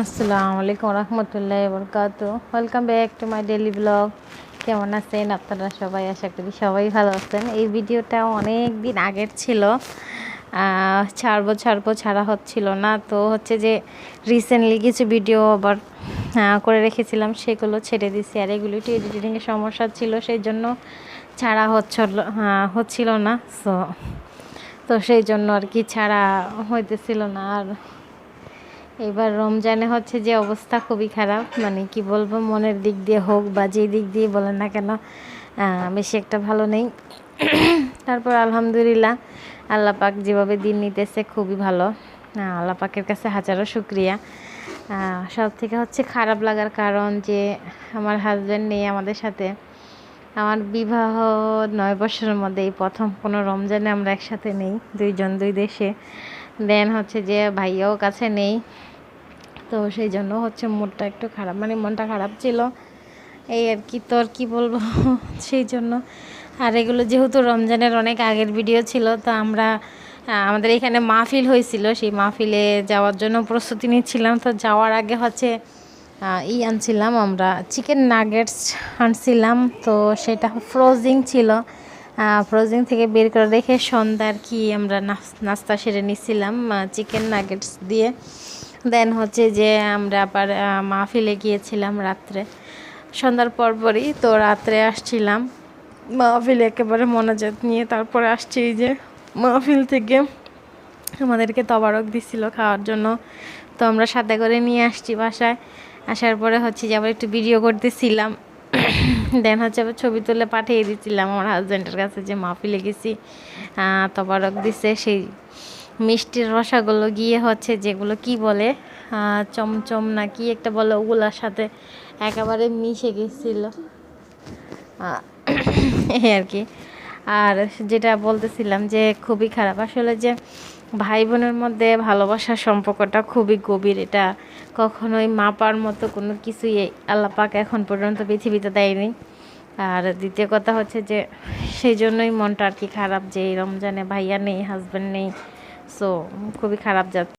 আসসালামু আলাইকুম রহমতুল্লাহ বরকাত। Welcome back to my daily blog কেমন আছেন আপনারা সবাই? আশা করি সবাই ভালো আছেন। এই ভিডিওটা অনেক দিন আগের ছিল। ছাড়বো ছাড়বো ছাড়া হচ্ছিল না। তো হচ্ছে যে রিসেন্টলি কিছু ভিডিও আবার করে রেখেছিলাম। সেগুলো ছেড়ে দিছি। আর এগুলো একটু এডিটিংয়ের সমস্যা ছিল সেই জন্য ছাড়া হচ্ছিল হচ্ছিল না। সো তো সেই জন্য আর কি ছাড়া হইতেছিল না। আর এবার রমজানে হচ্ছে যে অবস্থা খুবই খারাপ। মানে কি বলব, মনের দিক দিয়ে হোক বা যে দিক দিয়ে বলেন না কেন বেশি একটা ভালো নেই। তারপর আলহামদুলিল্লাহ আল্লাহ পাক যেভাবে দিন নিতেছে খুবই ভালো। আল্লাহ পাকের কাছে হাজারো শুক্রিয়া। সব থেকে হচ্ছে খারাপ লাগার কারণ যে আমার হাজব্যান্ড নেই আমাদের সাথে। আমার বিবাহ নয় বছরের মধ্যে এই প্রথম কোনো রমজানে আমরা একসাথে নেই, দুইজন দুই দেশে। দেন হচ্ছে যে ভাইয়াও কাছে নেই। তো সেই জন্য হচ্ছে মুডটা একটু খারাপ মানে মনটা খারাপ ছিল। এই আর কি তোর কি বলব? সেই জন্য। আর এগুলো যেহেতু রমজানের অনেক আগের ভিডিও ছিল, তো আমরা আমাদের এখানে মাহফিল হয়েছিল। সেই মাহফিলে যাওয়ার জন্য প্রস্তুতি নিচ্ছিলাম। তো যাওয়ার আগে হচ্ছে ই আনছিলাম আমরা চিকেন নাগেটস আনছিলাম। তো সেটা ফ্রোজিং ছিল। ফ্রোজিং থেকে বের করে রেখে সন্ধ্যা আর কি আমরা নাস- নাস্তা সেরে নিচ্ছিলাম চিকেন নাগেটস দিয়ে। দেন হচ্ছে যে আমরা আবার মাহফিলে গিয়েছিলাম রাত্রে। সন্ধ্যার পরপরই তো রাত্রে আসছিলাম। মাহফিলে একেবারে মনোযোগ নিয়ে তারপরে আসছি যে মাহফিল থেকে। আমাদেরকে তবারক দিছিল খাওয়ার জন্য। তো আমরা সাথে করে নিয়ে আসছি বাসায়। আসার পরে হচ্ছে যে আবার একটু ভিডিও করতেছিলাম। দেন হচ্ছে আবার ছবি তুলে পাঠিয়ে দিচ্ছিলাম আমার হাজব্যান্ডের কাছে যে মাফি লেগেছি। তবারক দিছে সেই মিষ্টির রসাগুলো গিয়ে হচ্ছে যেগুলো কি বলে চমচম না কি একটা বলে ওগুলার সাথে একেবারে মিশে গেছিল। এই আর কি। আর যেটা বলতেছিলাম যে খুবই খারাপ। আসলে যে ভাই বোনের মধ্যে ভালোবাসার সম্পর্কটা খুবই গভীর, এটা কখনোই মাপার মতো কোনো কিছুই আল্লাহ পাক এখন পর্যন্ত পৃথিবীতে দেয়নি। আর দ্বিতীয় কথা হচ্ছে যে সেই জন্যই মনটা আর কি খারাপ যে এই রমজানে ভাইয়া নেই হাজব্যান্ড নেই সো খুবই খারাপ যাচ্ছে।